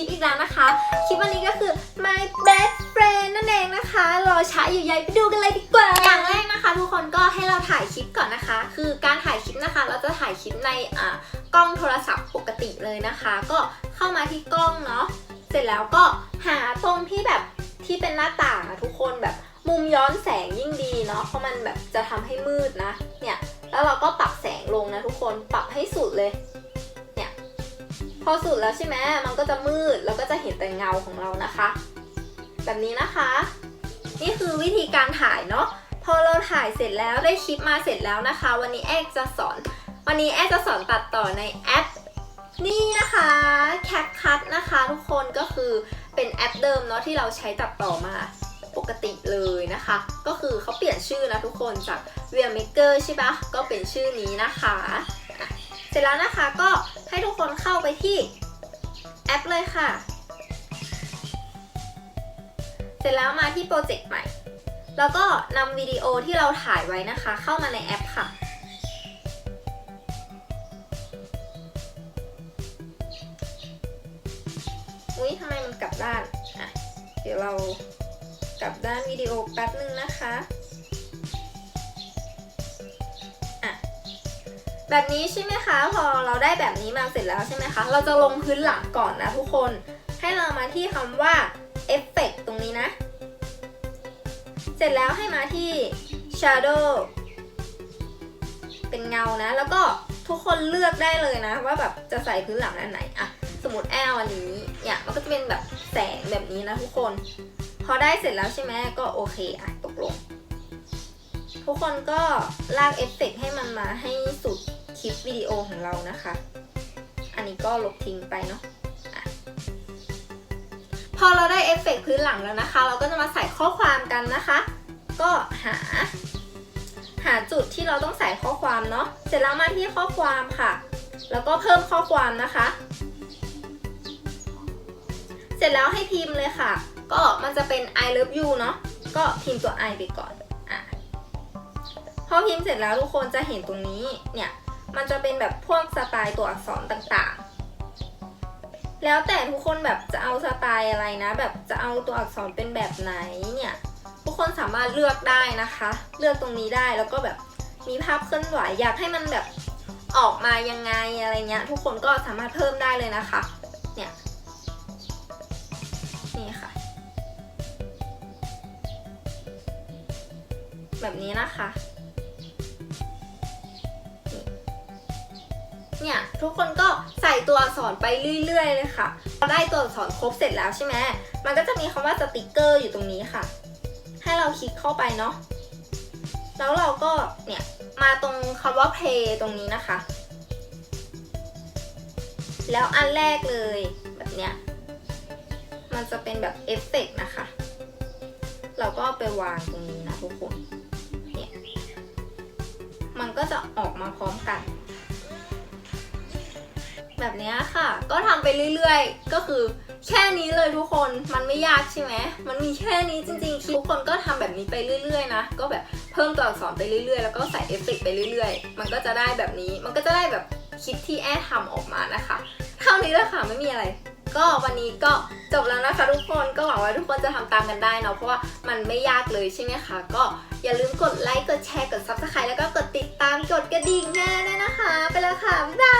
ลิปอีกแล้วนะคะ คลิปวันนี้ก็คือ my best friend นั่นเองนะคะ รอช้าอยู่ใยไปดูกันเลยดีกว่า อย่างแรกนะคะทุกคนก็ให้เราถ่ายคลิปก่อนนะคะ คือการถ่ายคลิปนะคะ เราจะถ่ายคลิปในอ่ากล้องโทรศัพท์ปกติเลยนะคะ ก็เข้ามาที่กล้องเนาะ เสร็จแล้วก็หาตรงที่แบบที่เป็นหน้าต่างอะทุกคนแบบมุมย้อนแสงยิ่งดีเนาะ เพราะมันแบบจะทำให้มืดนะ เนี่ย แล้วเราก็ปรับแสงลงนะทุกคน ปรับให้สุดเลย พอสุดแล้วใช่ไหมมันก็จะมืดแล้วก็จะเห็นแต่เงาของเรานะคะ แบบนี้นะคะ นี่คือวิธีการถ่ายเนาะพอเราถ่ายเสร็จแล้วได้คลิปมาเสร็จแล้วนะคะ วันนี้แอกจะสอน วันนี้แอกจะสอนตัดต่อในแอป นี่นะคะ CapCut นะคะ ทุกคนก็คือเป็นแอปเดิมเนาะที่เราใช้ตัดต่อมาปกติเลยนะคะ ก็คือเขาเปลี่ยนชื่อนะทุกคนจาก v i a Maker ใช่ปะก็เป็นชื่อนี้นะคะ เสร็จแล้วนะคะก็ให้ทุกคนเข้าไปที่แอปเลยค่ะ เสร็จแล้วมาที่โปรเจกต์ใหม่ แล้วก็นำวิดีโอที่เราถ่ายไว้นะคะ เข้ามาในแอปค่ะอุ้ยทำไมมันกลับด้านอะเดี๋ยวเรากลับด้านวิดีโอแป๊บนึงนะคะอะ แบบนี้ใช่ไหมคะ พอเราได้แบบนี้มาเสร็จแล้วใช่ไหมคะ เราจะลงพื้นหลังก่อนนะทุกคน ให้เรามาที่คำว่าเอฟเฟกตรงนี้นะ เสร็จแล้วให้มาที่ shadow เป็นเงานะ แล้วก็ทุกคนเลือกได้เลยนะ ว่าแบบจะใส่พื้นหลังอันไหนอะสมมติแอลอันนี้เนี่ยมันก็จะเป็นแบบแสงแบบนี้นะทุกคน พอได้เสร็จแล้วใช่ไหมก็โอเคอะตกลง ทุกคนก็ลากเอฟเฟกต์ให้มันมาให้สุด คลิปวิดีโอของเรานะคะ อันนี้ก็ลบทิ้งไปเนาะพอเราได้เอฟเฟกพื้นหลังแล้วนะคะ เราก็จะมาใส่ข้อความกันนะคะ ก็หา หาจุดที่เราต้องใส่ข้อความเนาะเสร็จแล้วมาที่ข้อความค่ะ แล้วก็เพิ่มข้อความนะคะ เสร็จแล้วให้พิมพ์เลยค่ะ ก็มันจะเป็น I love you เนาะก็พิมพ์ตัว I ไปก่อนอพอพิมพ์เสร็จแล้วทุกคนจะเห็นตรงนี้เนี่ย มันจะเป็นแบบพวกสไตล์ตัวอักษรต่างๆ แล้วแต่ทุกคนแบบจะเอาสไตล์อะไรนะ แบบจะเอาตัวอักษรเป็นแบบไหนเนี่ยทุกคนสามารถเลือกได้นะคะ เลือกตรงนี้ได้แล้วก็แบบมีภาพเคลื่อนไหวอยากให้มันแบบออกมายังไงอะไรเงี้ยทุกคนก็สามารถเพิ่มได้เลยนะคะ เนี่ยนี่ค่ะ แบบนี้นะคะ เนี่ยทุกคนก็ใส่ตัวอักษรไปเรื่อยๆเลยค่ะพอได้ตัวอักษรครบเสร็จแล้วใช่ไหมมันก็จะมีคำว่าสติกเกอร์อยู่ตรงนี้ค่ะ ให้เราคลิกเข้าไปเนาะแล้วเราก็เนี่ยมาตรงคำว่า play ตรงนี้นะคะ แล้วอันแรกเลยแบบเนี้ยมันจะเป็นแบบเอฟเฟกต์นะคะ เราก็ไปวางตรงนี้นะทุกคน เนี่ย มันก็จะออกมาพร้อมกัน แบบนี้ค่ะ ก็ทำไปเรื่อยๆ ก็คือแค่นี้เลยทุกคนมันไม่ยากใช่ไหมมันมีแค่นี้จริงๆทุกคนก็ทำแบบนี้ไปเรื่อยๆนะก็แบบเพิ่มตัวอักษรไปเรื่อยๆ แล้วก็ใส่เอฟเฟกต์ไปเรื่อยๆ มันก็จะได้แบบนี้มันก็จะได้แบบคลิปที่แอร์ทำออกมานะคะเท่านี้แหละค่ะไม่มีอะไร ก็วันนี้ก็จบแล้วนะคะทุกคนก็หวังว่าทุกคนจะทำตามกันได้เนาะเพราะว่ามันไม่ยากเลยใช่ไหมคะก็อย่าลืมกดไลค์กดแชร์กด subscribe แล้วก็กดติดตามกดกระดิ่งแน่ด้วยนะคะ ไปแล้วค่ะบ๊ายบาย